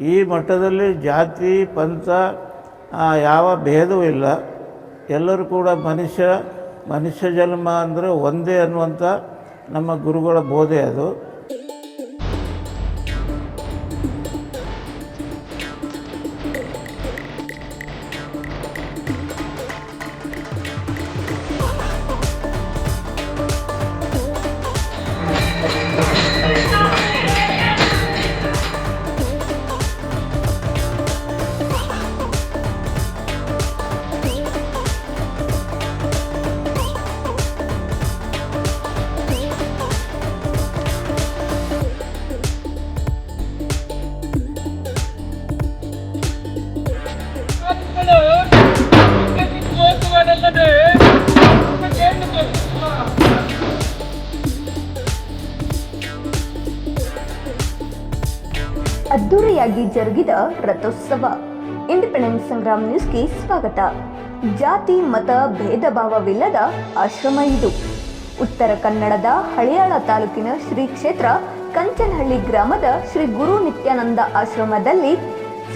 ಈ ಮಟ್ಟದಲ್ಲಿ ಜಾತಿ, ಪಂಥ ಯಾವ ಭೇದವೂ ಇಲ್ಲ. ಎಲ್ಲರೂ ಕೂಡ ಮನುಷ್ಯ ಮನುಷ್ಯ ಜನ್ಮ ಅಂದರೆ ಒಂದೇ ಅನ್ನುವಂಥ ನಮ್ಮ ಗುರುಗಳ ಬೋಧೆ ಅದು. ಅದ್ದೂರಿಯಾಗಿ ಜರುಗಿದ ರಥೋತ್ಸವ. ಇಂಡಿಪೆಂಡೆನ್ಸ್ ಸಂಗ್ರಾಮ್ ನ್ಯೂಸ್ಗೆ ಸ್ವಾಗತ. ಜಾತಿ, ಮತ ಭೇದ ಭಾವವಿಲ್ಲದ ಆಶ್ರಮ ಇದು. ಉತ್ತರ ಕನ್ನಡದ ಹಳಿಯಾಳ ತಾಲೂಕಿನ ಶ್ರೀ ಕ್ಷೇತ್ರ ಕಂಚನಹಳ್ಳಿ ಗ್ರಾಮದ ಶ್ರೀ ಗುರು ನಿತ್ಯಾನಂದ ಆಶ್ರಮದಲ್ಲಿ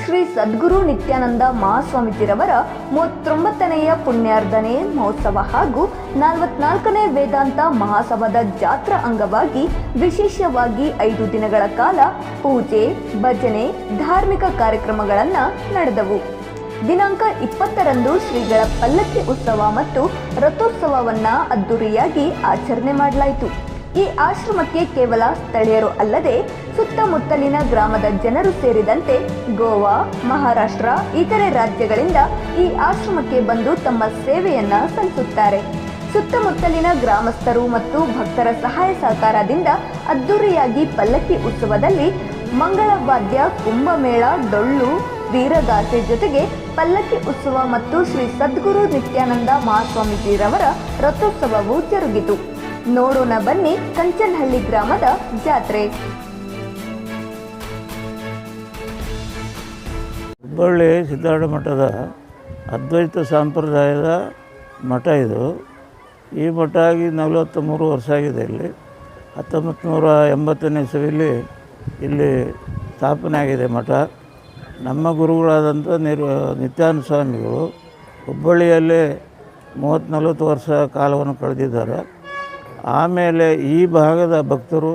ಶ್ರೀ ಸದ್ಗುರು ನಿತ್ಯಾನಂದ ಮಹಾಸ್ವಾಮೀಜಿರವರ ಮೂವತ್ತೊಂಬತ್ತನೆಯ ಪುಣ್ಯಾರ್ಧನೆ ಮಹೋತ್ಸವ ಹಾಗೂ ನಲವತ್ನಾಲ್ಕನೇ ವೇದಾಂತ ಮಹಾಸಭಾದ ಜಾತ್ರಾ ಅಂಗವಾಗಿ ವಿಶೇಷವಾಗಿ ಐದು ದಿನಗಳ ಕಾಲ ಪೂಜೆ, ಭಜನೆ, ಧಾರ್ಮಿಕ ಕಾರ್ಯಕ್ರಮಗಳನ್ನು ನಡೆದವು. ದಿನಾಂಕ ಇಪ್ಪತ್ತರಂದು ಶ್ರೀಗಳ ಪಲ್ಲಕ್ಕಿ ಉತ್ಸವ ಮತ್ತು ರಥೋತ್ಸವವನ್ನು ಅದ್ದೂರಿಯಾಗಿ ಆಚರಣೆ ಮಾಡಲಾಯಿತು. ಈ ಆಶ್ರಮಕ್ಕೆ ಕೇವಲ ಸ್ಥಳೀಯರು ಅಲ್ಲದೆ ಸುತ್ತಮುತ್ತಲಿನ ಗ್ರಾಮದ ಜನರು ಸೇರಿದಂತೆ ಗೋವಾ, ಮಹಾರಾಷ್ಟ್ರ, ಇತರೆ ರಾಜ್ಯಗಳಿಂದ ಈ ಆಶ್ರಮಕ್ಕೆ ಬಂದು ತಮ್ಮ ಸೇವೆಯನ್ನ ಸಲ್ಲಿಸುತ್ತಾರೆ. ಸುತ್ತಮುತ್ತಲಿನ ಗ್ರಾಮಸ್ಥರು ಮತ್ತು ಭಕ್ತರ ಸಹಾಯ ಸಹಕಾರದಿಂದ ಅದ್ದೂರಿಯಾಗಿ ಪಲ್ಲಕ್ಕಿ ಉತ್ಸವದಲ್ಲಿ ಮಂಗಳವಾದ್ಯ, ಕುಂಭಮೇಳ, ಡೊಳ್ಳು, ವೀರಗಾಸೆ ಜೊತೆಗೆ ಪಲ್ಲಕ್ಕಿ ಉತ್ಸವ ಮತ್ತು ಶ್ರೀ ಸದ್ಗುರು ನಿತ್ಯಾನಂದ ಮಹಾಸ್ವಾಮೀಜಿರವರ ರಥೋತ್ಸವವು ಜರುಗಿತು. ನೋಡೋಣ ಬನ್ನಿ ಕಂಚನಹಳ್ಳಿ ಗ್ರಾಮದ ಜಾತ್ರೆ. ಹುಬ್ಬಳ್ಳಿ ಸಿದ್ಧಾರ್ಥ ಮಠದ ಅದ್ವೈತ ಸಂಪ್ರದಾಯದ ಮಠ ಇದು. ಈ ಮಠ ಆಗಿ ನಲವತ್ತ ಮೂರು ವರ್ಷ ಆಗಿದೆ ಇಲ್ಲಿ. ಹತ್ತೊಂಬತ್ತು ನೂರ ಎಂಬತ್ತನೇ ಇಸವಿಯಲ್ಲಿ ಇಲ್ಲಿ ಸ್ಥಾಪನೆ ಆಗಿದೆ ಮಠ. ನಮ್ಮ ಗುರುಗಳಾದಂಥ ನಿರ್, ನಿತ್ಯಾನಂದ ಸ್ವಾಮಿಗಳು ಹುಬ್ಬಳ್ಳಿಯಲ್ಲೇ ಮೂವತ್ತು ನಲವತ್ತು ವರ್ಷ ಕಾಲವನ್ನು ಕಳೆದಿದ್ದಾರೆ. ಆಮೇಲೆ ಈ ಭಾಗದ ಭಕ್ತರು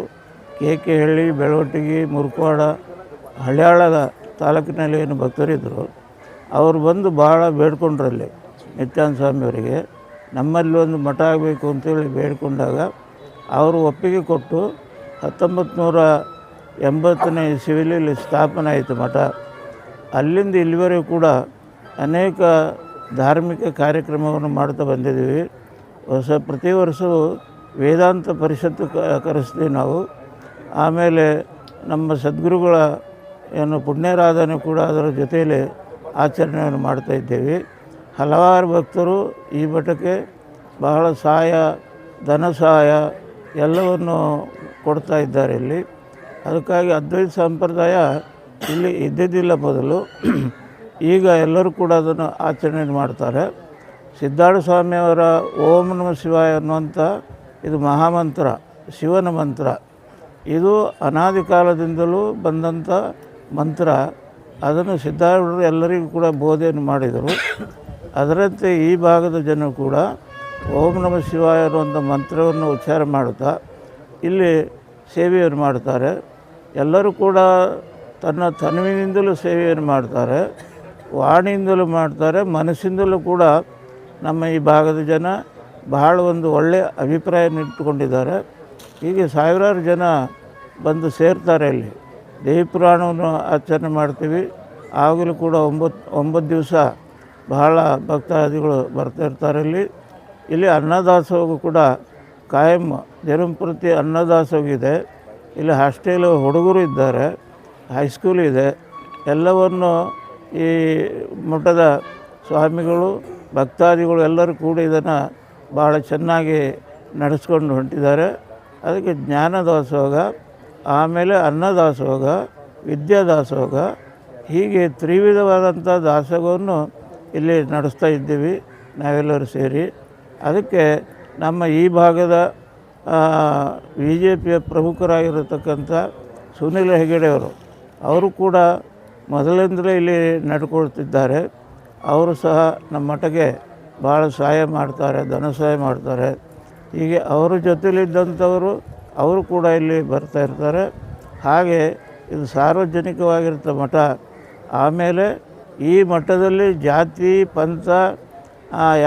ಕೆ ಕೆ ಹಳ್ಳಿ ಬೆಳವಟ್ಟಿಗೆ ಮುರುಕವಾಡ ಹಳ್ಯಾಳದ ತಾಲೂಕಿನಲ್ಲಿ ಏನು ಭಕ್ತರಿದ್ದರು ಅವರು ಬಂದು ಭಾಳ ಬೇಡ್ಕೊಂಡ್ರಲ್ಲಿ ನಿತ್ಯಾನಂದ ಸ್ವಾಮಿಯವರಿಗೆ ನಮ್ಮಲ್ಲಿ ಒಂದು ಮಠ ಆಗಬೇಕು ಅಂತೇಳಿ ಬೇಡ್ಕೊಂಡಾಗ ಅವರು ಒಪ್ಪಿಗೆ ಕೊಟ್ಟು ಹತ್ತೊಂಬತ್ತು ನೂರ ಎಂಬತ್ತನೇ ಇಸವಿಲಿ ಇಲ್ಲಿ ಸ್ಥಾಪನೆ ಆಯಿತು ಮಠ. ಅಲ್ಲಿಂದ ಇಲ್ಲಿವರೆಗೂ ಕೂಡ ಅನೇಕ ಧಾರ್ಮಿಕ ಕಾರ್ಯಕ್ರಮವನ್ನು ಮಾಡ್ತಾ ಬಂದಿದ್ದೀವಿ. ಹೊಸ ಪ್ರತಿ ವರ್ಷವೂ ವೇದಾಂತ ಪರಿಷತ್ತು ಕರೆಸ್ತೀವಿ ನಾವು. ಆಮೇಲೆ ನಮ್ಮ ಸದ್ಗುರುಗಳ ಏನು ಪುಣ್ಯರಾಧನೆ ಕೂಡ ಅದರ ಜೊತೆಯಲ್ಲಿ ಆಚರಣೆಯನ್ನು ಮಾಡ್ತಾ ಇದ್ದೇವೆ. ಹಲವಾರು ಭಕ್ತರು ಈ ಮಠಕ್ಕೆ ಬಹಳ ಸಹಾಯ, ಧನ ಸಹಾಯ ಎಲ್ಲವನ್ನು ಕೊಡ್ತಾ ಇದ್ದಾರೆ ಇಲ್ಲಿ. ಅದಕ್ಕಾಗಿ ಅದ್ವೈತ ಸಂಪ್ರದಾಯ ಇಲ್ಲಿ ಇದ್ದಿದ್ದಿಲ್ಲ ಬದಲು ಈಗ ಎಲ್ಲರೂ ಕೂಡ ಅದನ್ನು ಆಚರಣೆ ಮಾಡ್ತಾರೆ. ಸಿದ್ಧಾರ್ಥ ಸ್ವಾಮಿಯವರ ಓಂ ನಮ ಶಿವಾಯ ಅನ್ನುವಂಥ ಇದು ಮಹಾಮಂತ್ರ, ಶಿವನ ಮಂತ್ರ. ಇದು ಅನಾದಿ ಕಾಲದಿಂದಲೂ ಬಂದಂಥ ಮಂತ್ರ. ಅದನ್ನು ಸಿದ್ಧಾರೂಢರು ಎಲ್ಲರಿಗೂ ಕೂಡ ಬೋಧೆಯನ್ನು ಮಾಡಿದರು. ಅದರಂತೆ ಈ ಭಾಗದ ಜನ ಕೂಡ ಓಂ ನಮ ಶಿವಾಯ ಅನ್ನುವಂಥ ಮಂತ್ರವನ್ನು ಉಚ್ಚಾರ ಮಾಡುತ್ತಾ ಇಲ್ಲಿ ಸೇವೆಯನ್ನು ಮಾಡ್ತಾರೆ ಎಲ್ಲರೂ ಕೂಡ ತನ್ನ ತನುವಿನಿಂದಲೂ ಸೇವೆಯನ್ನು ಮಾಡ್ತಾರೆ. ವಾಣಿಯಿಂದಲೂ ಮಾಡ್ತಾರೆ. ಮನಸ್ಸಿಂದಲೂ ಕೂಡ ನಮ್ಮ ಈ ಭಾಗದ ಜನ ಬಹಳ ಒಂದು ಒಳ್ಳೆಯ ಅಭಿಪ್ರಾಯ ಇಟ್ಟುಕೊಂಡಿದ್ದಾರೆ. ಹೀಗೆ ಸಾವಿರಾರು ಜನ ಬಂದು ಸೇರ್ತಾರೆ ಇಲ್ಲಿ. ದೇವಿ ಪುರಾಣವನ್ನು ಆಚರಣೆ ಮಾಡ್ತೀವಿ. ಆಗಲೂ ಕೂಡ ಒಂಬತ್ತು ಒಂಬತ್ತು ದಿವಸ ಬಹಳ ಭಕ್ತಾದಿಗಳು ಬರ್ತಾ ಇರ್ತಾರೆ ಇಲ್ಲಿ. ಇಲ್ಲಿ ಅನ್ನದಾಸೋಹ ಕೂಡ ಕಾಯಂ ದಿನಂಪ್ರತಿ ಅನ್ನದಾಸೋಹ ಇದೆ ಇಲ್ಲಿ ಹಾಸ್ಟೆಲ್ ಹುಡುಗರು ಇದ್ದಾರೆ, ಹೈಸ್ಕೂಲ್ ಇದೆ. ಎಲ್ಲವನ್ನು ಈ ಮಠದ ಸ್ವಾಮಿಗಳು, ಭಕ್ತಾದಿಗಳು ಎಲ್ಲರೂ ಕೂಡ ಇದನ್ನು ಭಾಳ ಚೆನ್ನಾಗಿ ನಡೆಸ್ಕೊಂಡು ಹೊಂಟಿದ್ದಾರೆ. ಅದಕ್ಕೆ ಜ್ಞಾನದಾಸೋಹ ಆಮೇಲೆ ಅನ್ನದಾಸೋಹ ವಿದ್ಯಾದಾಸೋಹ ಹೀಗೆ ತ್ರಿವಿಧವಾದಂಥ ದಾಸೋಗವನ್ನು ಇಲ್ಲಿ ನಡೆಸ್ತಾ ಇದ್ದೀವಿ ನಾವೆಲ್ಲರೂ ಸೇರಿ. ಅದಕ್ಕೆ ನಮ್ಮ ಈ ಭಾಗದ ಬಿ ಜೆ ಪಿಯ ಪ್ರಮುಖರಾಗಿರತಕ್ಕಂಥ ಸುನಿಲ್ ಹೆಗಡೆಯವರು ಅವರು ಕೂಡ ಮೊದಲಿಂದಲೇ ಇಲ್ಲಿ ನಡ್ಕೊಳ್ತಿದ್ದಾರೆ. ಅವರು ಸಹ ನಮ್ಮ ಮಠಕ್ಕೆ ಭಾಳ ಸಹಾಯ ಮಾಡ್ತಾರೆ, ಧನ ಸಹಾಯ ಮಾಡ್ತಾರೆ. ಹೀಗೆ ಅವರ ಜೊತೆಲಿದ್ದಂಥವರು ಅವರು ಕೂಡ ಇಲ್ಲಿ ಬರ್ತಾ ಇರ್ತಾರೆ. ಹಾಗೆ ಇದು ಸಾರ್ವಜನಿಕವಾಗಿರ್ತ ಮಠ. ಆಮೇಲೆ ಈ ಮಠದಲ್ಲಿ ಜಾತಿ, ಪಂಥ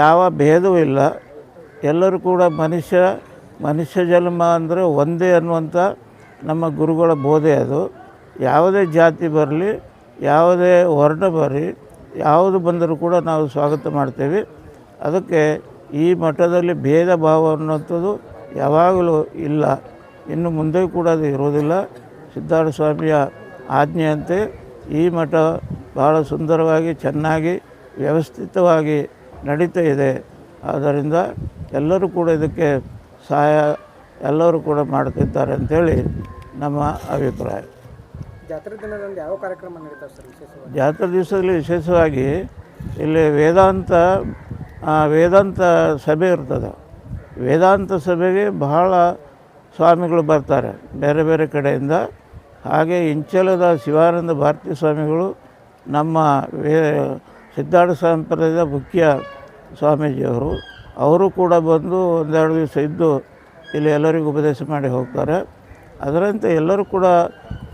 ಯಾವ ಭೇದವೂ ಇಲ್ಲ. ಎಲ್ಲರೂ ಕೂಡ ಮನುಷ್ಯ ಮನುಷ್ಯ ಜನ್ಮ ಅಂದರೆ ಒಂದೇ ಅನ್ನುವಂಥ ನಮ್ಮ ಗುರುಗಳ ಬೋಧೆ ಅದು. ಯಾವುದೇ ಜಾತಿ ಬರಲಿ, ಯಾವುದೇ ವರ್ಣ ಬರಲಿ, ಯಾವುದು ಬಂದರೂ ಕೂಡ ನಾವು ಸ್ವಾಗತ ಮಾಡ್ತೇವೆ. ಅದಕ್ಕೆ ಈ ಮಠದಲ್ಲಿ ಭೇದ ಭಾವ ಅನ್ನುವಂಥದ್ದು ಯಾವಾಗಲೂ ಇಲ್ಲ. ಇನ್ನು ಮುಂದೆ ಕೂಡ ಅದು ಇರೋದಿಲ್ಲ ಸಿದ್ಧಾರ್ಥ ಸ್ವಾಮಿಯ ಆಜ್ಞೆಯಂತೆ ಈ ಮಠ ಭಾಳ ಸುಂದರವಾಗಿ ಚೆನ್ನಾಗಿ ವ್ಯವಸ್ಥಿತವಾಗಿ ನಡೀತಾ ಇದೆ. ಆದ್ದರಿಂದ ಎಲ್ಲರೂ ಕೂಡ ಇದಕ್ಕೆ ಸಹಾಯ ಎಲ್ಲರೂ ಕೂಡ ಮಾಡ್ತಿದ್ದಾರೆ ಅಂಥೇಳಿ ನಮ್ಮ ಅಭಿಪ್ರಾಯ. ಜಾತ್ರೆ ದಿನದಂದು ಯಾವ ಕಾರ್ಯಕ್ರಮ ನಡೀತಾವೆ ಸರ್ ಜಾತ್ರೆ ದಿವಸದಲ್ಲಿ ವಿಶೇಷವಾಗಿ ಇಲ್ಲಿ ವೇದಾಂತ ಆ, ವೇದಾಂತ ಸಭೆ ಇರ್ತದೆ. ವೇದಾಂತ ಸಭೆಗೆ ಬಹಳ ಸ್ವಾಮಿಗಳು ಬರ್ತಾರೆ. ಬೇರೆ ಬೇರೆ ಕಡೆಯಿಂದ. ಹಾಗೆ ಇಂಚಲದ ಶಿವಾನಂದ ಭಾರತಿ ಸ್ವಾಮಿಗಳು ನಮ್ಮ ವೇ ಸಿದ್ಧಾರ್ಥ ಸಂಪ್ರದಾಯದ ಮುಖ್ಯ ಸ್ವಾಮೀಜಿಯವರು. ಅವರು ಕೂಡ ಬಂದು ಒಂದೆರಡು ದಿವಸ ಇದ್ದು ಇಲ್ಲಿ ಎಲ್ಲರಿಗೂ ಉಪದೇಶ ಮಾಡಿ ಹೋಗ್ತಾರೆ. ಅದರಂತೆ ಎಲ್ಲರೂ ಕೂಡ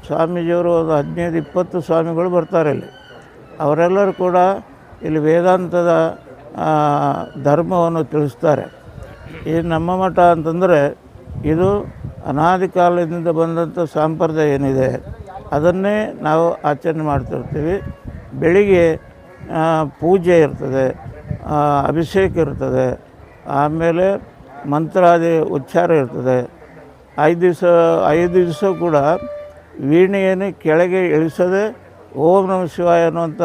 ಸ್ವಾಮೀಜಿಯವರು ಒಂದು ಹದಿನೈದು ಇಪ್ಪತ್ತು ಸ್ವಾಮಿಗಳು ಬರ್ತಾರೆ ಇಲ್ಲಿ. ಅವರೆಲ್ಲರೂ ಕೂಡ ಇಲ್ಲಿ ವೇದಾಂತದ ಧರ್ಮವನ್ನು ತಿಳಿಸ್ತಾರೆ. ಈ ನಮ್ಮ ಮಠ ಅಂತಂದರೆ ಇದು ಅನಾದಿ ಕಾಲದಿಂದ ಬಂದಂಥ ಸಂಪ್ರದಾಯ ಏನಿದೆ ಅದನ್ನೇ ನಾವು ಆಚರಣೆ ಮಾಡ್ತಿರ್ತೀವಿ. ಬೆಳಿಗ್ಗೆ ಪೂಜೆ ಇರ್ತದೆ ಅಭಿಷೇಕ ಇರ್ತದೆ ಆಮೇಲೆ ಮಂತ್ರಾದಿ ಉಚ್ಚಾರ ಇರ್ತದೆ. ಐದು ದಿವಸ ಐದು ದಿವಸ ಕೂಡ ವೀಣೆಯನ್ನು ಕೆಳಗೆ ಇಳಿಸದೆ ಓಂ ನಮ ಶಿವಾಯ ಅನ್ನುವಂಥ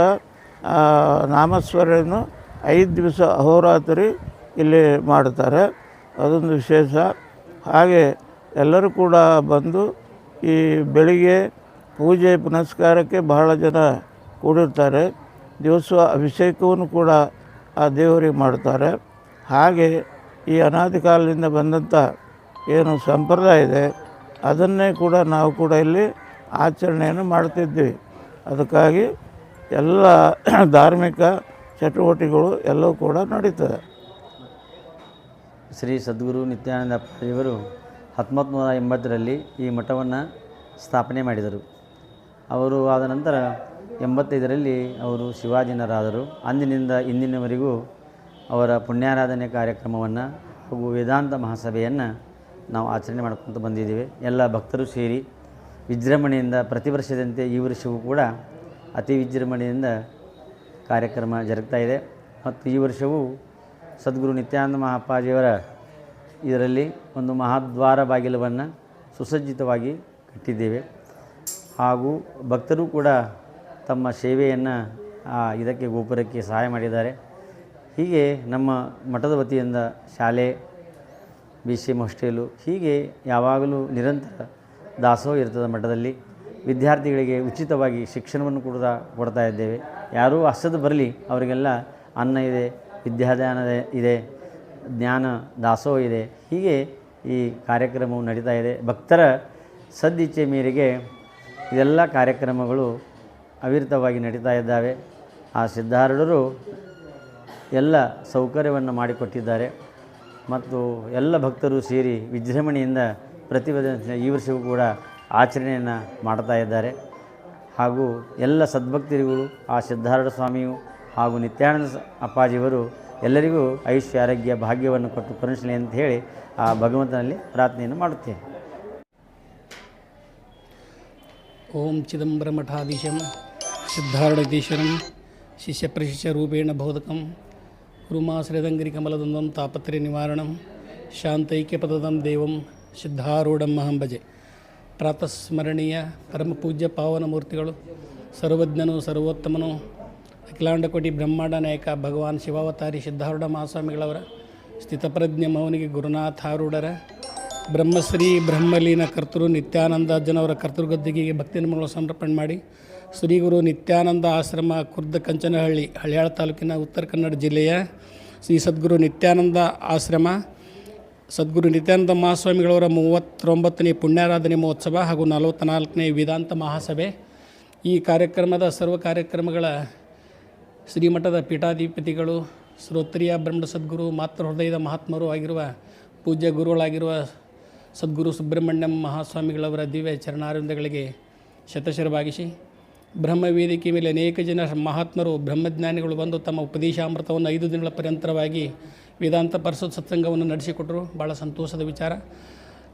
ಆ, ನಾಮಸ್ಮರಣೆಯನ್ನು ಐದು ದಿವಸ ಅಹೋರಾತ್ರಿ ಇಲ್ಲಿ ಮಾಡ್ತಾರೆ ಅದೊಂದು ವಿಶೇಷ. ಹಾಗೆ ಎಲ್ಲರೂ ಕೂಡ ಬಂದು ಈ ಬೆಳಿಗ್ಗೆ ಪೂಜೆ ಪುನಸ್ಕಾರಕ್ಕೆ ಬಹಳ ಜನ ಕೂಡಿರ್ತಾರೆ. ದಿವಸ ಅಭಿಷೇಕವನ್ನು ಕೂಡ ಆ ದೇವರಿಗೆ ಮಾಡ್ತಾರೆ ಹಾಗೆ ಈ ಅನಾದಿ ಕಾಲದಿಂದ ಬಂದಂಥ ಏನು ಸಂಪ್ರದಾಯ ಇದೆ, ಅದನ್ನೇ ಕೂಡ ನಾವು ಕೂಡ ಇಲ್ಲಿ ಆಚರಣೆಯನ್ನು ಮಾಡ್ತಿದ್ವಿ ಅದಕ್ಕಾಗಿ ಎಲ್ಲ ಧಾರ್ಮಿಕ ಚಟುವಟಿಕೆಗಳು ಎಲ್ಲವೂ ಕೂಡ ನಡೀತದೆ. ಶ್ರೀ ಸದ್ಗುರು ನಿತ್ಯಾನಂದ ಇವರು ಹತ್ತೊಂಬತ್ತು ನೂರ ಎಂಬತ್ತರಲ್ಲಿ ಈ ಮಠವನ್ನು ಸ್ಥಾಪನೆ ಮಾಡಿದರು. ಅವರು ಆದ ನಂತರ ಎಂಬತ್ತೈದರಲ್ಲಿ ಅವರು ಶಿವಾಜಿನರಾದರು. ಅಂದಿನಿಂದ ಇಂದಿನವರೆಗೂ ಅವರ ಪುಣ್ಯಾರಾಧನೆ ಕಾರ್ಯಕ್ರಮವನ್ನು ಹಾಗೂ ವೇದಾಂತ ಮಹಾಸಭೆಯನ್ನು ನಾವು ಆಚರಣೆ ಮಾಡ್ಕೊತ ಬಂದಿದ್ದೇವೆ. ಎಲ್ಲ ಭಕ್ತರು ಸೇರಿ ವಿಜೃಂಭಣೆಯಿಂದ ಪ್ರತಿ ವರ್ಷದಂತೆ ಈ ವರ್ಷವೂ ಕೂಡ ಅತಿ ವಿಜೃಂಭಣೆಯಿಂದ ಕಾರ್ಯಕ್ರಮ ಜರುಗ್ತಾ ಇದೆ. ಮತ್ತು ಈ ವರ್ಷವೂ ಸದ್ಗುರು ನಿತ್ಯಾನಂದ ಮಹಾಪಾಜಿಯವರ ಇದರಲ್ಲಿ ಒಂದು ಮಹಾದ್ವಾರ ಬಾಗಿಲವನ್ನು ಸುಸಜ್ಜಿತವಾಗಿ ಕಟ್ಟಿದ್ದೇವೆ. ಹಾಗೂ ಭಕ್ತರು ಕೂಡ ತಮ್ಮ ಸೇವೆಯನ್ನು ಇದಕ್ಕೆ ಗೋಪುರಕ್ಕೆ ಸಹಾಯ ಮಾಡಿದ್ದಾರೆ. ಹೀಗೆ ನಮ್ಮ ಮಠದ ವತಿಯಿಂದ ಶಾಲೆ, ಬಿ ಸಿ ಎಂ ಹಾಸ್ಟೆಲು, ಹೀಗೆ ಯಾವಾಗಲೂ ನಿರಂತರ ದಾಸೋಹ ಇರ್ತದೆ ಮಠದಲ್ಲಿ. ವಿದ್ಯಾರ್ಥಿಗಳಿಗೆ ಉಚಿತವಾಗಿ ಶಿಕ್ಷಣವನ್ನು ಕೂಡ ಕೊಡ್ತಾ ಇದ್ದೇವೆ. ಯಾರೂ ಹಸದು ಬರಲಿ, ಅವರಿಗೆಲ್ಲ ಅನ್ನ ಇದೆ, ವಿದ್ಯಾದಾನ ಇದೆ, ಜ್ಞಾನ ದಾಸೋಹ ಇದೆ. ಹೀಗೆ ಈ ಕಾರ್ಯಕ್ರಮವು ನಡೀತಾ ಇದೆ. ಭಕ್ತರ ಸದ್ದಿಚ್ಛೆ ಮೇರೆಗೆ ಇದೆಲ್ಲ ಕಾರ್ಯಕ್ರಮಗಳು ಅವಿರತವಾಗಿ ನಡೀತಾ ಇದ್ದಾವೆ. ಆ ಸಿದ್ಧಾರೂಢರು ಎಲ್ಲ ಸೌಕರ್ಯವನ್ನು ಮಾಡಿಕೊಟ್ಟಿದ್ದಾರೆ. ಮತ್ತು ಎಲ್ಲ ಭಕ್ತರು ಸೇರಿ ವಿಜೃಂಭಣೆಯಿಂದ ಪ್ರತಿಭಟನೆ, ಈ ವರ್ಷವೂ ಕೂಡ ಆಚರಣೆಯನ್ನು ಮಾಡ್ತಾ ಇದ್ದಾರೆ. ಹಾಗೂ ಎಲ್ಲ ಸದ್ಭಕ್ತರಿಗೂ ಆ ಸಿದ್ಧಾರೂಢ ಸ್ವಾಮಿಯು ಹಾಗೂ ನಿತ್ಯಾನಂದ ಅಪ್ಪಾಜಿಯವರು ಎಲ್ಲರಿಗೂ ಆಯುಷ್ಯ, ಆರೋಗ್ಯ, ಭಾಗ್ಯವನ್ನು ಕೊಟ್ಟು ಕರುಣಿಸಲಿ ಅಂತ ಹೇಳಿ ಆ ಭಗವಂತನಲ್ಲಿ ಪ್ರಾರ್ಥನೆಯನ್ನು ಮಾಡುತ್ತೇನೆ ಓಂ ಚಿದಂಬರಮಠಾಧೀಶಂ ಪ್ರಶಿಷ್ಯ ರೂಪೇಣ ಬೋಧಕಂ ಗುರುಮಾಶ್ರದಂಗರಿಕಮಲದಂದಂ ತಾಪತ್ರಯ ನಿವಾರಣಂ ಶಾಂತೈಕ್ಯಪದದಂ ದೇವಂ ಸಿದ್ಧಾರೂಢಂ ಅಹಂ ಭಜೆ. ಪ್ರಾತಸ್ಮರಣೀಯ ಪರಮಪೂಜ್ಯ ಪಾವನ ಮೂರ್ತಿಗಳು, ಸರ್ವಜ್ಞನು, ಸರ್ವೋತ್ತಮನು, ಅಖಿಲಾಂಡಕೋಟಿ ಬ್ರಹ್ಮಾಂಡ ನಾಯಕ ಭಗವಾನ್ ಶಿವಾವತಾರಿ ಸಿದ್ಧಾರೂಢ ಮಹಾಸ್ವಾಮಿಗಳವರ ಸ್ಥಿತಪ್ರಜ್ಞ ಮೌನಿಗೆ ಗುರುನಾಥಾರೂಢರ ಬ್ರಹ್ಮಶ್ರೀ ಬ್ರಹ್ಮಲೀನ ಕರ್ತೃ ನಿತ್ಯಾನಂದ ಅಜ್ಜನವರ ಕರ್ತೃಗದ್ದಿಗೆ ಭಕ್ತಿ ನಮಗಳು ಸಮರ್ಪಣೆ ಮಾಡಿ, ಶ್ರೀ ಗುರು ನಿತ್ಯಾನಂದ ಆಶ್ರಮ ಖುರ್ದ ಕಂಚನಹಳ್ಳಿ, ಹಳಿಯಾಳ ತಾಲೂಕಿನ ಉತ್ತರ ಕನ್ನಡ ಜಿಲ್ಲೆಯ ಶ್ರೀ ಸದ್ಗುರು ನಿತ್ಯಾನಂದ ಆಶ್ರಮ ಸದ್ಗುರು ನಿತ್ಯಾನಂದ ಮಹಾಸ್ವಾಮಿಗಳವರ ಮೂವತ್ತೊಂಬತ್ತನೇ ಪುಣ್ಯಾರಾಧನೆ ಮಹೋತ್ಸವ ಹಾಗೂ ನಲವತ್ತ ನಾಲ್ಕನೇ ವೇದಾಂತ ಮಹಾಸಭೆ. ಈ ಕಾರ್ಯಕ್ರಮದ ಸರ್ವ ಕಾರ್ಯಕ್ರಮಗಳ ಶ್ರೀಮಠದ ಪೀಠಾಧಿಪತಿಗಳು, ಶ್ರೋತ್ರಿಯ ಬ್ರಹ್ಮ ಸದ್ಗುರು, ಮಾತೃ ಹೃದಯದ ಮಹಾತ್ಮರು ಆಗಿರುವ ಪೂಜ್ಯ ಗುರುಗಳಾಗಿರುವ ಸದ್ಗುರು ಸುಬ್ರಹ್ಮಣ್ಯಂ ಮಹಾಸ್ವಾಮಿಗಳವರ ದಿವ್ಯ ಚರಣಾರವಿಂದಗಳಿಗೆ ಶತಶರಭಾಗಿಸಿ, ಬ್ರಹ್ಮ ವೇದಿಕೆ ಮೇಲೆ ಅನೇಕ ಜನ ಮಹಾತ್ಮರು, ಬ್ರಹ್ಮಜ್ಞಾನಿಗಳು ಬಂದು ತಮ್ಮ ಉಪದೇಶಾಮೃತವನ್ನು ಐದು ದಿನಗಳ ಪರ್ಯಂತರವಾಗಿ ವೇದಾಂತ ಪರಿಷತ್ ಸತ್ಸಂಗವನ್ನು ನಡೆಸಿಕೊಟ್ಟರು. ಭಾಳ ಸಂತೋಷದ ವಿಚಾರ.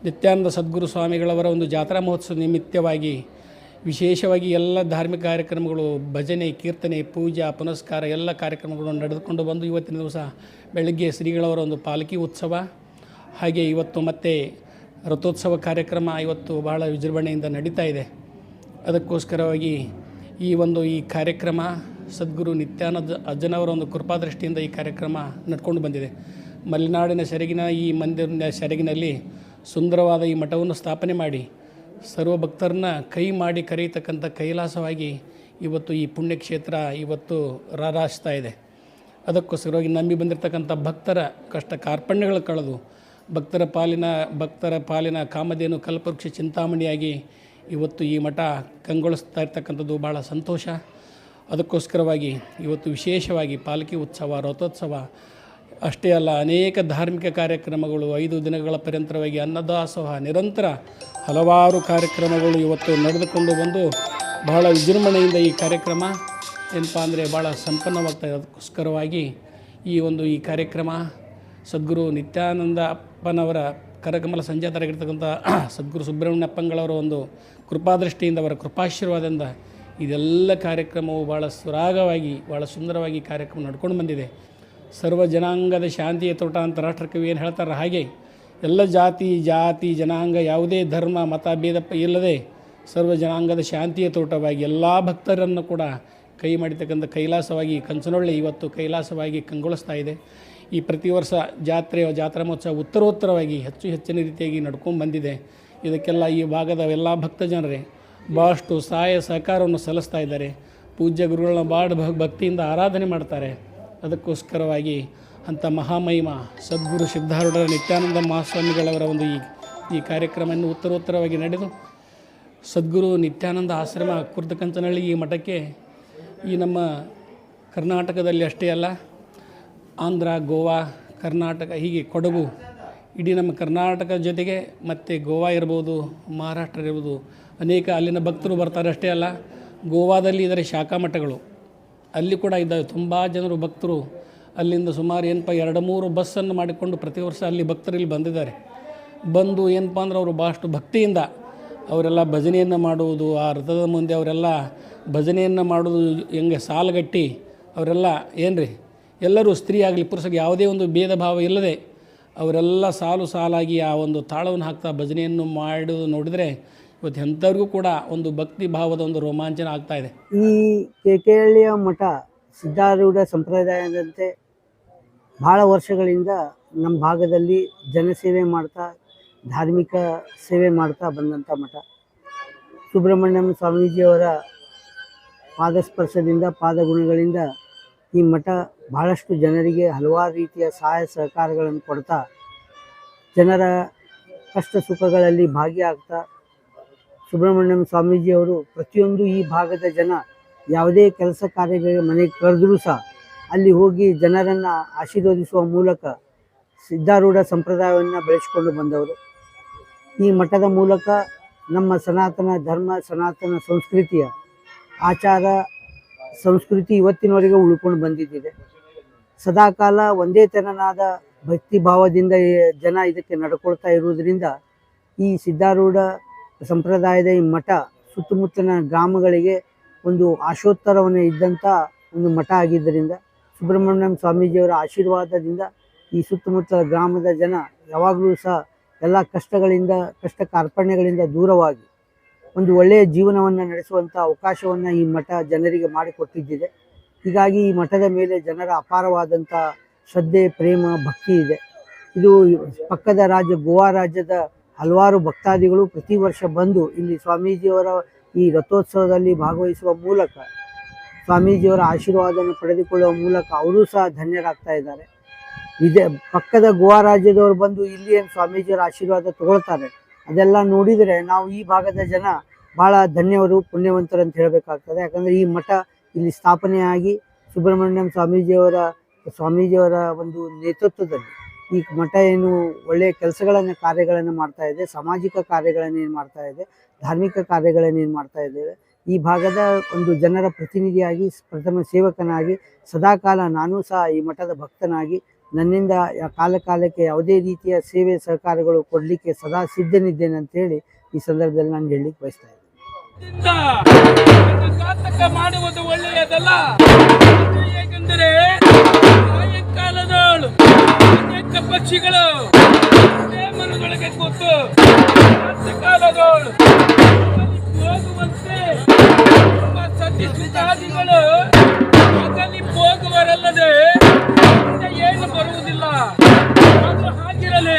ನಿತ್ಯಾನಂದ ಸದ್ಗುರು ಸ್ವಾಮಿಗಳವರ ಒಂದು ಜಾತ್ರಾ ಮಹೋತ್ಸವ ನಿಮಿತ್ತವಾಗಿ ವಿಶೇಷವಾಗಿ ಎಲ್ಲ ಧಾರ್ಮಿಕ ಕಾರ್ಯಕ್ರಮಗಳು, ಭಜನೆ, ಕೀರ್ತನೆ, ಪೂಜಾ, ಪುನಸ್ಕಾರ ಎಲ್ಲ ಕಾರ್ಯಕ್ರಮಗಳನ್ನು ನಡೆದುಕೊಂಡು ಬಂದು ಇವತ್ತಿನ ದಿವಸ ಬೆಳಗ್ಗೆ ಶ್ರೀಗಳವರ ಒಂದು ಪಾಲಕಿ ಉತ್ಸವ. ಹಾಗೆ ಇವತ್ತು ಮತ್ತೆ ರಥೋತ್ಸವ ಕಾರ್ಯಕ್ರಮ ಇವತ್ತು ಬಹಳ ವಿಜೃಂಭಣೆಯಿಂದ ನಡೀತಾ ಇದೆ. ಅದಕ್ಕೋಸ್ಕರವಾಗಿ ಈ ಒಂದು ಈ ಕಾರ್ಯಕ್ರಮ ಸದ್ಗುರು ನಿತ್ಯಾನಂದ ಅಜ್ಜನವರ ಒಂದು ಕೃಪಾದೃಷ್ಟಿಯಿಂದ ಈ ಕಾರ್ಯಕ್ರಮ ನಡ್ಕೊಂಡು ಬಂದಿದೆ. ಮಲೆನಾಡಿನ ಸೆರಗಿನ ಈ ಮಂದಿರ ಸೆರಗಿನಲ್ಲಿ ಸುಂದರವಾದ ಈ ಮಠವನ್ನು ಸ್ಥಾಪನೆ ಮಾಡಿ ಸರ್ವ ಭಕ್ತರನ್ನ ಕೈ ಮಾಡಿ ಕರೆಯತಕ್ಕಂಥ ಕೈಲಾಸವಾಗಿ ಇವತ್ತು ಈ ಪುಣ್ಯಕ್ಷೇತ್ರ ಇವತ್ತು ರಾರಾಜಿಸ್ತಾ ಇದೆ. ಅದಕ್ಕೋಸ್ಕರವಾಗಿ ನಂಬಿ ಬಂದಿರತಕ್ಕಂಥ ಭಕ್ತರ ಕಷ್ಟ ಕಾರ್ಪಣ್ಯಗಳು ಕಳೆದು ಭಕ್ತರ ಪಾಲಿನ ಭಕ್ತರ ಪಾಲಿನ ಕಾಮಧೇನು ಕಲ್ಪವೃಕ್ಷ ಚಿಂತಾಮಣಿಯಾಗಿ ಇವತ್ತು ಈ ಮಠ ಕಂಗೊಳಿಸ್ತಾ ಇರ್ತಕ್ಕಂಥದ್ದು ಭಾಳ ಸಂತೋಷ. ಅದಕ್ಕೋಸ್ಕರವಾಗಿ ಇವತ್ತು ವಿಶೇಷವಾಗಿ ಪಾಲಕಿ ಉತ್ಸವ, ರಥೋತ್ಸವ, ಅಷ್ಟೇ ಅಲ್ಲ ಅನೇಕ ಧಾರ್ಮಿಕ ಕಾರ್ಯಕ್ರಮಗಳು ಐದು ದಿನಗಳ ಪರ್ಯಂತರವಾಗಿ ಅನ್ನದಾಸೋಹ, ನಿರಂತರ ಹಲವಾರು ಕಾರ್ಯಕ್ರಮಗಳು ಇವತ್ತು ನಡೆದುಕೊಂಡು ಬಂದು ಬಹಳ ವಿಜೃಂಭಣೆಯಿಂದ ಈ ಕಾರ್ಯಕ್ರಮ ಏನಪ್ಪ ಅಂದರೆ ಭಾಳ ಸಂಪನ್ನವಾಗ್ತಾ ಅದಕ್ಕೋಸ್ಕರವಾಗಿ ಈ ಒಂದು ಈ ಕಾರ್ಯಕ್ರಮ ಸದ್ಗುರು ನಿತ್ಯಾನಂದ ಅಪ್ಪನವರ ಕರಕಮಲ ಸಂಜಾತರಾಗಿರ್ತಕ್ಕಂಥ ಸದ್ಗುರು ಸುಬ್ರಹ್ಮಣ್ಯಪ್ಪಂಗಳವರ ಒಂದು ಕೃಪಾದೃಷ್ಟಿಯಿಂದ ಅವರ ಕೃಪಾಶೀರ್ವಾದದಿಂದ ಇದೆಲ್ಲ ಕಾರ್ಯಕ್ರಮವು ಭಾಳ ಸುರಾಗವಾಗಿ ಭಾಳ ಸುಂದರವಾಗಿ ಕಾರ್ಯಕ್ರಮ ನಡ್ಕೊಂಡು ಬಂದಿದೆ. ಸರ್ವ ಜನಾಂಗದ ಶಾಂತಿಯ ತೋಟ ಅಂತ ರಾಷ್ಟ್ರಕವಿ ಏನು ಹೇಳ್ತಾರೆ ಹಾಗೆ, ಎಲ್ಲ ಜಾತಿ ಜಾತಿ, ಜನಾಂಗ ಯಾವುದೇ ಧರ್ಮ, ಮತ, ಭೇದ ಇಲ್ಲದೆ ಸರ್ವ ಜನಾಂಗದ ಶಾಂತಿಯ ತೋಟವಾಗಿ ಎಲ್ಲ ಭಕ್ತರನ್ನು ಕೂಡ ಕೈ ಮಾಡಿರ್ತಕ್ಕಂಥ ಕೈಲಾಸವಾಗಿ ಕಂಚನೊಳ್ಳಿ ಇವತ್ತು ಕೈಲಾಸವಾಗಿ ಕಂಗೊಳಿಸ್ತಾ ಇದೆ. ಈ ಪ್ರತಿ ವರ್ಷ ಜಾತ್ರೆ ಜಾತ್ರಾ ಮಹೋತ್ಸವ ಉತ್ತರೋತ್ತರವಾಗಿ ಹೆಚ್ಚು ಹೆಚ್ಚಿನ ರೀತಿಯಾಗಿ ನಡ್ಕೊಂಡು ಬಂದಿದೆ. ಇದಕ್ಕೆಲ್ಲ ಈ ಭಾಗದ ಎಲ್ಲ ಭಕ್ತ ಜನರೇ ಭಾಳಷ್ಟು ಸಹಾಯ ಸಹಕಾರವನ್ನು ಸಲ್ಲಿಸ್ತಾ ಇದ್ದಾರೆ. ಪೂಜ್ಯ ಗುರುಗಳನ್ನ ಭಾಳ ಭಕ್ತಿಯಿಂದ ಆರಾಧನೆ ಮಾಡ್ತಾರೆ. ಅದಕ್ಕೋಸ್ಕರವಾಗಿ ಅಂಥ ಮಹಾಮಹಿಮ ಸದ್ಗುರು ಸಿದ್ಧಾರೂಢರ ನಿತ್ಯಾನಂದ ಮಹಾಸ್ವಾಮಿಗಳವರ ಒಂದು ಈ ಈ ಕಾರ್ಯಕ್ರಮವನ್ನು ಉತ್ತರೋತ್ತರವಾಗಿ ನಡೆದು, ಸದ್ಗುರು ನಿತ್ಯಾನಂದ ಆಶ್ರಮ ಕುರ್ದಕಂಚನಹಳ್ಳಿ ಈ ಮಠಕ್ಕೆ ಈ ನಮ್ಮ ಕರ್ನಾಟಕದಲ್ಲಿ ಅಷ್ಟೇ ಅಲ್ಲ, ಆಂಧ್ರ, ಗೋವಾ, ಕರ್ನಾಟಕ ಹೀಗೆ ಕೊಡಗು, ಇಡೀ ನಮ್ಮ ಕರ್ನಾಟಕ ಜೊತೆಗೆ ಮತ್ತು ಗೋವಾ ಇರ್ಬೋದು, ಮಹಾರಾಷ್ಟ್ರ ಇರ್ಬೋದು ಅನೇಕ ಅಲ್ಲಿನ ಭಕ್ತರು ಬರ್ತಾರೆ ಅಷ್ಟೇ ಅಲ್ಲ, ಗೋವಾದಲ್ಲಿ ಇದರ ಶಾಖಾ ಮಠಗಳು. ಅಲ್ಲಿ ಕೂಡ ಇದ್ದಾವೆ. ತುಂಬ ಜನರು ಭಕ್ತರು. ಅಲ್ಲಿಂದ ಸುಮಾರು ಏನಪ್ಪ, ಎರಡು ಮೂರು ಬಸ್ಸನ್ನು ಮಾಡಿಕೊಂಡು ಪ್ರತಿ ವರ್ಷ ಅಲ್ಲಿ ಭಕ್ತರು ಇಲ್ಲಿ ಬಂದಿದ್ದಾರೆ. ಬಂದು ಏನಪ್ಪ ಅಂದ್ರೆ ಅವರು ಭಾಳಷ್ಟು ಭಕ್ತಿಯಿಂದ ಅವರೆಲ್ಲ ಭಜನೆಯನ್ನು ಮಾಡುವುದು, ಆ ರಥದ ಮುಂದೆ ಅವರೆಲ್ಲ ಭಜನೆಯನ್ನು ಮಾಡೋದು ಹೆಂಗೆ ಸಾಲುಗಟ್ಟಿ, ಅವರೆಲ್ಲ ಏನು ರೀ ಎಲ್ಲರೂ ಸ್ತ್ರೀ ಆಗಲಿ ಪುರುಷರಿಗೆ ಯಾವುದೇ ಒಂದು ಭೇದ ಭಾವ ಇಲ್ಲದೆ ಅವರೆಲ್ಲ ಸಾಲು ಸಾಲಾಗಿ ಆ ಒಂದು ತಾಳವನ್ನು ಹಾಕ್ತಾ ಭಜನೆಯನ್ನು ಮಾಡೋದು ನೋಡಿದರೆ ಇವತ್ತು ಎಂಥವ್ರಿಗೂ ಕೂಡ ಒಂದು ಭಕ್ತಿ ಭಾವದ ಒಂದು ರೋಮಾಂಚನ ಆಗ್ತಾ ಇದೆ. ಈ ಕೇಕೆಹಳ್ಳಿಯ ಮಠ ಸಿದ್ಧಾರೂಢ ಸಂಪ್ರದಾಯದಂತೆ ಭಾಳ ವರ್ಷಗಳಿಂದ ನಮ್ಮ ಭಾಗದಲ್ಲಿ ಜನಸೇವೆ ಮಾಡ್ತಾ, ಧಾರ್ಮಿಕ ಸೇವೆ ಮಾಡ್ತಾ ಬಂದಂಥ ಮಠ. ಸುಬ್ರಹ್ಮಣ್ಯಂ ಸ್ವಾಮೀಜಿಯವರ ಪಾದಸ್ಪರ್ಶದಿಂದ, ಪಾದಗುಣಗಳಿಂದ ಈ ಮಠ ಬಹಳಷ್ಟು ಜನರಿಗೆ ಹಲವಾರು ರೀತಿಯ ಸಹಾಯ ಸಹಕಾರಗಳನ್ನು ಕೊಡ್ತಾ, ಜನರ ಕಷ್ಟ ಸುಖಗಳಲ್ಲಿ ಭಾಗಿಯಾಗ್ತಾ ಸುಬ್ರಹ್ಮಣ್ಯಂ ಸ್ವಾಮೀಜಿಯವರು ಪ್ರತಿಯೊಂದು ಈ ಭಾಗದ ಜನ ಯಾವುದೇ ಕೆಲಸ ಕಾರ್ಯಗಳಿಗೆ ಮನೆಗೆ ಕರೆದರೂ ಸಹ ಅಲ್ಲಿ ಹೋಗಿ ಜನರನ್ನು ಆಶೀರ್ವದಿಸುವ ಮೂಲಕ ಸಿದ್ಧಾರೂಢ ಸಂಪ್ರದಾಯವನ್ನು ಬೆಳೆಸಿಕೊಂಡು ಬಂದವರು. ಈ ಮಠದ ಮೂಲಕ ನಮ್ಮ ಸನಾತನ ಧರ್ಮ, ಸನಾತನ ಸಂಸ್ಕೃತಿಯ ಆಚಾರ, ಸಂಸ್ಕೃತಿ ಇವತ್ತಿನವರೆಗೆ ಉಳ್ಕೊಂಡು ಬಂದಿದ್ದಿದೆ. ಸದಾಕಾಲ ಒಂದೇ ತೆರನಾದ ಭಕ್ತಿ ಭಾವದಿಂದ ಜನ ಇದಕ್ಕೆ ನಡ್ಕೊಳ್ತಾ ಇರುವುದರಿಂದ ಈ ಸಿದ್ಧಾರೂಢ ಸಂಪ್ರದಾಯದ ಈ ಮಠ ಸುತ್ತಮುತ್ತಲಿನ ಗ್ರಾಮಗಳಿಗೆ ಒಂದು ಆಶೋತ್ತರವನ್ನು ಇದ್ದಂಥ ಒಂದು ಮಠ ಆಗಿದ್ದರಿಂದ ಸುಬ್ರಹ್ಮಣ್ಯಂ ಸ್ವಾಮೀಜಿಯವರ ಆಶೀರ್ವಾದದಿಂದ ಈ ಸುತ್ತಮುತ್ತಲ ಗ್ರಾಮದ ಜನ ಯಾವಾಗಲೂ ಸಹ ಎಲ್ಲ ಕಷ್ಟಗಳಿಂದ ಕಷ್ಟ ಕಾರ್ಪಣ್ಯಗಳಿಂದ ದೂರವಾಗಿ ಒಂದು ಒಳ್ಳೆಯ ಜೀವನವನ್ನು ನಡೆಸುವಂಥ ಅವಕಾಶವನ್ನು ಈ ಮಠ ಜನರಿಗೆ ಮಾಡಿಕೊಟ್ಟಿದ್ದಿದೆ. ಹೀಗಾಗಿ ಈ ಮಠದ ಮೇಲೆ ಜನರ ಅಪಾರವಾದಂಥ ಶ್ರದ್ಧೆ, ಪ್ರೇಮ, ಭಕ್ತಿ ಇದೆ. ಇದು ಪಕ್ಕದ ರಾಜ್ಯ ಗೋವಾ ರಾಜ್ಯದ ಹಲವಾರು ಭಕ್ತಾದಿಗಳು ಪ್ರತಿ ವರ್ಷ ಬಂದು ಇಲ್ಲಿ ಸ್ವಾಮೀಜಿಯವರ ಈ ರಥೋತ್ಸವದಲ್ಲಿ ಭಾಗವಹಿಸುವ ಮೂಲಕ ಸ್ವಾಮೀಜಿಯವರ ಆಶೀರ್ವಾದವನ್ನು ಪಡೆದುಕೊಳ್ಳುವ ಮೂಲಕ ಅವರೂ ಸಹ ಧನ್ಯರಾಗ್ತಾ ಇದ್ದಾರೆ. ಇದೇ ಪಕ್ಕದ ಗೋವಾ ರಾಜ್ಯದವರು ಬಂದು ಇಲ್ಲಿ ಏನು ಸ್ವಾಮೀಜಿಯವರ ಆಶೀರ್ವಾದ ತಗೊಳ್ತಾರೆ, ಅದೆಲ್ಲ ನೋಡಿದರೆ ನಾವು ಈ ಭಾಗದ ಜನ ಭಾಳ ಧನ್ಯವರು ಪುಣ್ಯವಂತರು ಅಂತ ಹೇಳಬೇಕಾಗ್ತದೆ. ಯಾಕಂದರೆ ಈ ಮಠ ಇಲ್ಲಿ ಸ್ಥಾಪನೆಯಾಗಿ ಸುಬ್ರಹ್ಮಣ್ಯಂ ಸ್ವಾಮೀಜಿಯವರ ಸ್ವಾಮೀಜಿಯವರ ಒಂದು ನೇತೃತ್ವದಲ್ಲಿ ಈ ಮಠ ಏನು ಒಳ್ಳೆಯ ಕೆಲಸಗಳನ್ನು, ಕಾರ್ಯಗಳನ್ನು ಮಾಡ್ತಾ ಇದೆ, ಸಾಮಾಜಿಕ ಕಾರ್ಯಗಳನ್ನು ಏನು ಮಾಡ್ತಾ ಇದೆ, ಧಾರ್ಮಿಕ ಕಾರ್ಯಗಳನ್ನು ಏನು ಮಾಡ್ತಾ ಇದ್ದೇವೆ. ಈ ಭಾಗದ ಒಂದು ಜನರ ಪ್ರತಿನಿಧಿಯಾಗಿ, ಪ್ರಥಮ ಸೇವಕನಾಗಿ, ಸದಾಕಾಲ ನಾನು ಸಹ ಈ ಮಠದ ಭಕ್ತನಾಗಿ, ನನ್ನಿಂದ ಕಾಲ ಕಾಲಕ್ಕೆ ಯಾವುದೇ ರೀತಿಯ ಸೇವೆ ಸಹಕಾರಗಳು ಕೊಡಲಿಕ್ಕೆ ಸದಾ ಸಿದ್ಧನಿದ್ದೇನೆ ಅಂತೇಳಿ ಈ ಸಂದರ್ಭದಲ್ಲಿ ನಾನು ಹೇಳಲಿಕ್ಕೆ ಬಯಸ್ತಾ ಇದ್ದೀನಿ. ಸಾಯಂಕಾಲದವಳು ಅನೇಕ ಪಕ್ಷಿಗಳು ಮನದೊಳಗೆ ಕೂತು ಅಗಲಿ ಹೋಗುವಂತೆ ಸತಿಸುತ್ತಾದಿಗಳು ಅಗಲಿ ಹೋಗುವರಲ್ಲದೆ ಏನು ಬರುವುದಿಲ್ಲ. ಅದು ಹಾಗಿರಲಿ.